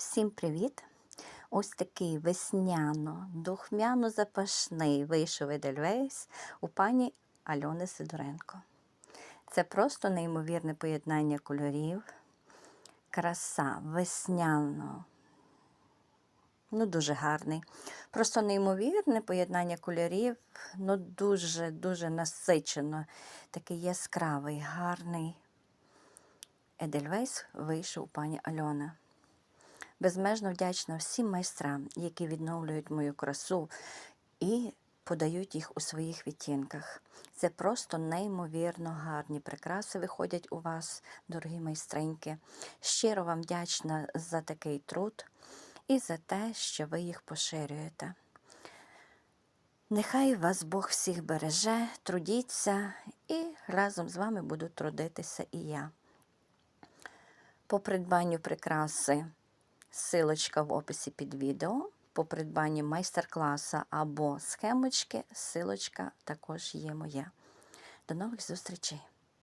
Всім привіт! Ось такий весняно-духмяно-запашний вийшов Едельвейс у пані Альони Сидоренко. Це просто неймовірне поєднання кольорів, краса, весняно. Ну, дуже гарний. Просто неймовірне поєднання кольорів, ну дуже-дуже насичено. Такий яскравий, гарний. Едельвейс вийшов у пані Альона. Безмежно вдячна всім майстрам, які відновлюють мою красу і подають їх у своїх відтінках. Це просто неймовірно гарні прикраси виходять у вас, дорогі майстриньки. Щиро вам вдячна за такий труд і за те, що ви їх поширюєте. Нехай вас Бог всіх береже, трудіться, і разом з вами буду трудитися і я. По придбанню прикраси силочка в описі під відео. По придбанню майстер-класа або схемочки, силочка також є моя. До нових зустрічей!